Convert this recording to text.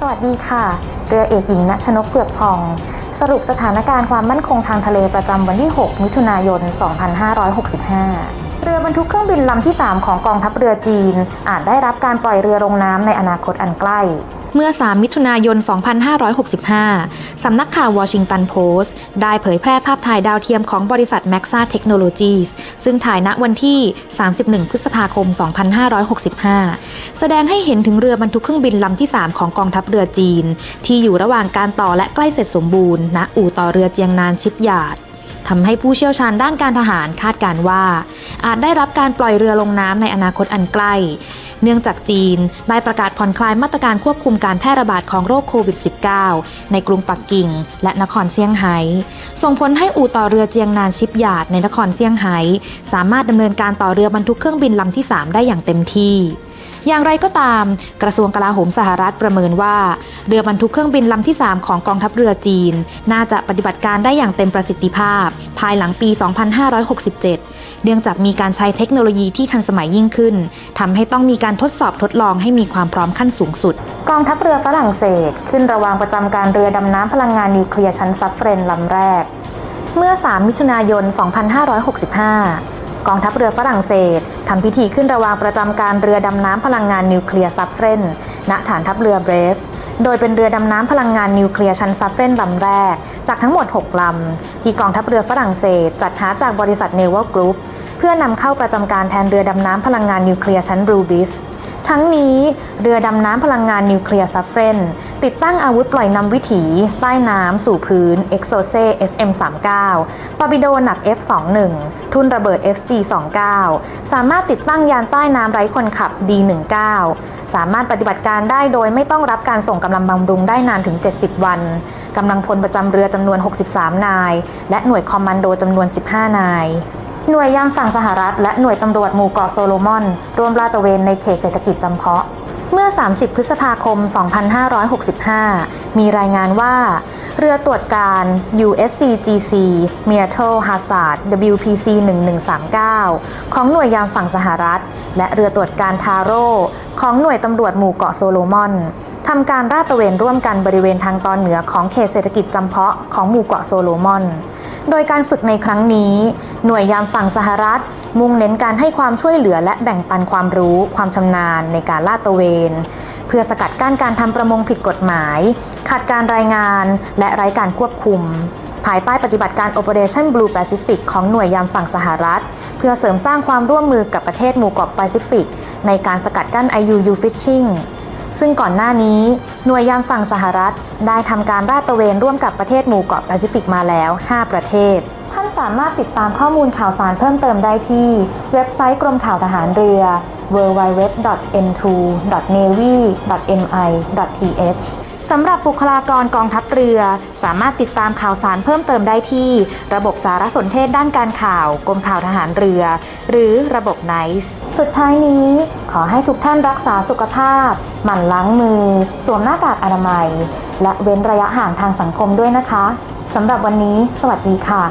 สวัสดีค่ะ เรือเอกหญิงณชนกเผือกพอง สรุปสถานการณ์ความมั่นคงทางทะเลประจำวันที่ 6 มิถุนายน 2565 เรือบรรทุกเครื่องบินลำที่ 3 ของกองทัพเรือจีน อาจได้รับการปล่อยเรือลงน้ำในอนาคตอันใกล้ เมื่อ 3 มิถุนายน 2565 สำนักข่าววอชิงตันโพสต์ ได้เผยแพร่ภาพถ่ายดาวเทียมของบริษัท Maxa Technologies ซึ่งถ่ายณวันที่ 31 พฤษภาคม 2565 แสดงให้เห็นถึงเรือบรรทุกเครื่องบินลำที่ 3 ของกองทัพเรือจีน ที่อยู่ระหว่างการต่อและใกล้เสร็จสมบูรณ์ณอู่ต่อเรือเจียงนานชิปยาร์ดทำให้ผู้เชี่ยวชาญด้านการทหารคาดการว่า อาจได้รับการปล่อยเรือลงน้ำในอนาคตอันใกล้ เนื่องจากจีนได้ประกาศผ่อนคลายมาตรการควบคุมการแพร่ระบาดของโรคโควิด -19 ในกรุงปักกิ่ง และนครเซี่ยงไฮ้ ส่งผลให้อู่ต่อเรือเจียงนานชิปยาร์ดในนครเซี่ยงไฮ้ สามารถดำเนินการต่อเรือบรรทุกเครื่องบินลำที่ 3 ได้อย่างเต็มที่อย่างไรก็ตาม กระทรวงกลาโหมสหรัฐประเมินว่า เรือบรรทุกเครื่องบินลำที่ 3 ของกองทัพเรือจีน น่าจะปฏิบัติการได้อย่างเต็มประสิทธิภาพ ภายหลังปี 2567 เนื่องจากมีการใช้เทคโนโลยีที่ทันสมัยยิ่งขึ้นทำให้ต้องมีการทดสอบทดลองให้มีความพร้อมขั้นสูงสุด กองทัพเรือฝรั่งเศส ขึ้นระวางประจำการเรือดำน้ำพลังงานนิวเคลียร์ชั้นซับเฟรนลำแรก เมื่อ 3 มิถุนายน 2565กองทัพเรือฝรั่งเศสทำพิธีขึ้นระวางประจำการเรือดำน้ำพลังงานนิวเคลียร์ซับเฟรนณฐานทัพเรือเบรส โดยเป็นเรือดำน้ำพลังงานนิวเคลียร์ชั้นซับเฟนลำแรก จากทั้งหมด 6 ลำ ที่กองทัพเรือฝรั่งเศส จัดหาจากบริษัทเนว a ลกรุ๊ปเพื่อนำเข้าประจำการแทนเรือดำน้ำพลังงานนิวเคลียร์ชั้นบรูบิส ทั้งนี้เรือดำน้ำพลังงานนิวเคลียร์ซัฟเฟรนติดตั้งอาวุธปล่อยนำวิถีใต้น้ำสู่พื้น e x o s e SM39 ปอร์ปิโดหนัก F21 ทุ่นระเบิด FG29 สามารถติดตั้งยานใต้น้ำไร้คนขับ D19 สามารถปฏิบัติการได้โดยไม่ต้องรับการส่งกำลังบำรุงได้นานถึง 70 วันกำลังพลประจำเรือจำนวน 63 นาย และหน่วยคอมมานโดจำนวน 15 นาย หน่วยยามฝั่งสหรัฐ และหน่วยตำรวจหมู่เกาะโซโลมอนร่วมลาดตระเวนในเขตเศรษฐกิจจำเพาะ เมื่อ 30 พฤษภาคม 2565 มีรายงานว่า เรือตรวจการ USCGC Myrtle Hazard WPC 1139 ของหน่วยยามฝั่งสหรัฐ และเรือตรวจการทาโร่ของหน่วยตำรวจหมู่เกาะโซโลมอนทำการราดตระเวนร่วมกันบริเวณทางตอนเหนือของเขตเศรษฐกิจจำเพาะของหมู่เกาะโซโลมอน โดยการฝึกในครั้งนี้ หน่วยยามฝั่งสหรัฐ มุ่งเน้นการให้ความช่วยเหลือและแบ่งปันความรู้ ความชำนาญในการลาดตระเวน เพื่อสกัดกั้นการทำประมงผิดกฎหมาย ขาดการรายงาน และไร้การควบคุม ภายใต้ปฏิบัติการ Operation Blue Pacific ของหน่วยยามฝั่งสหรัฐ เพื่อเสริมสร้างความร่วมมือกับประเทศหมู่เกาะแปซิฟิกในการสกัดกั้น IUU Fishing ซึ่งก่อนหน้านี้หน่วยยามฝั่งสหรัฐ ได้ทำการราดตระเวนร่วมกับประเทศหมู่เกาะแปซิฟิกมาแล้ว 5 ประเทศ ท่านสามารถติดตามข้อมูลข่าวสารเพิ่มเติมได้ที่ เว็บไซต์กรมข่าวทหารเรือ www.n2.navy.mi.th สำหรับบุคลากรกองทัพเรือ สามารถติดตามข่าวสารเพิ่มเติมได้ที่ ระบบสารสนเทศด้านการข่าวกรมข่าวทหารเรือ หรือระบบไนซ์สุดท้ายนี้ ขอให้ทุกท่านรักษาสุขภาพ หมั่นล้างมือ สวมหน้ากากอนามัย และเว้นระยะห่างทางสังคมด้วยนะคะสำหรับวันนี้ สวัสดีค่ะ